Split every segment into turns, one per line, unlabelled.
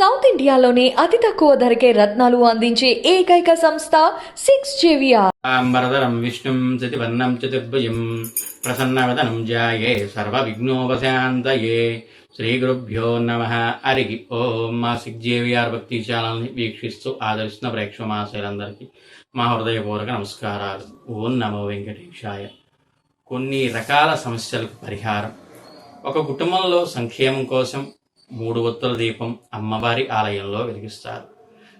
South ఇండియాలోనే అతి తక్కువ ధరకే రత్నాలు అందించే ఏకైక సంస్థ సిక్స్ జేవిఆర్
అంబరధరం విష్ణుం చతుర్వర్ణం చతుర్భుజం ప్రసన్నవదనం జాయే సర్వవిఘ్నోపశాంతయే. శ్రీ గురుభ్యో నమ. హరి ఓం. మా సిక్స్ జేవిఆర్ భక్తి ఛానల్ని వీక్షిస్తూ ఆదరిస్తున్న ప్రేక్షక మాసాలందరికీ మా హృదయపూర్వక నమస్కారాలు. ఓం నమో వెంకటేశాయ. కొన్ని రకాల సమస్యలకు పరిహారం. ఒక కుటుంబంలో సంక్షేమం కోసం మూడు ఒత్తుల దీపం అమ్మవారి ఆలయంలో వెలిగిస్తారు.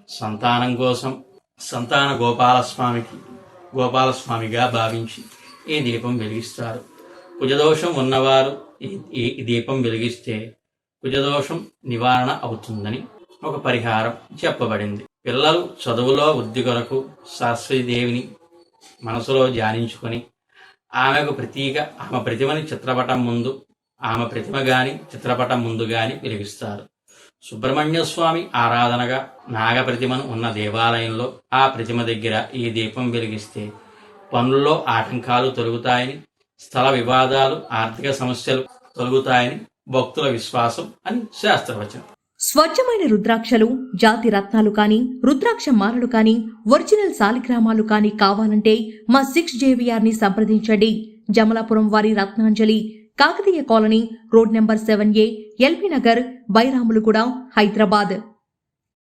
సంతానం కోసం సంతాన గోపాలస్వామికి గోపాలస్వామిగా భావించి ఈ దీపం వెలిగిస్తారు. కుజదోషం ఉన్నవారు ఈ దీపం వెలిగిస్తే కుజదోషం నివారణ అవుతుందని ఒక పరిహారం చెప్పబడింది. పిల్లలు చదువులో వృద్ధి కొరకు సరస్వతీదేవిని మనసులో ధ్యానించుకొని ఆమెకు ప్రతీక ఆమె ప్రతిమని చిత్రపటం ముందు ఆమె ప్రతిమ గాని చిత్రపటం ముందు గాని వెలిగిస్తారు. సుబ్రహ్మణ్య స్వామి ఆరాధనగా నాగప్రతిమను ఉన్న దేవాలయంలో ఆ ప్రతిమ దగ్గర ఈ దీపం వెలిగిస్తే పనుల్లో ఆటంకాలు తొలుగుతాయని స్థల వివాదాలు ఆర్థిక సమస్యలు తొలుగుతాయని భక్తుల విశ్వాసం అని శాస్త్రవచనం.
స్వచ్ఛమైన రుద్రాక్షలు జాతి రత్నాలు కాని రుద్రాక్ష మాలలు కాని ఒరిజినల్ సాలిగ్రామాలు కాని కావాలంటే మా సిక్స్ జేవిఆర్ని సంప్రదించండి. జమలాపురం వారి Ratnanjali Kakatiya colony road number seven A LB Nagar Bairamalguda Hyderabad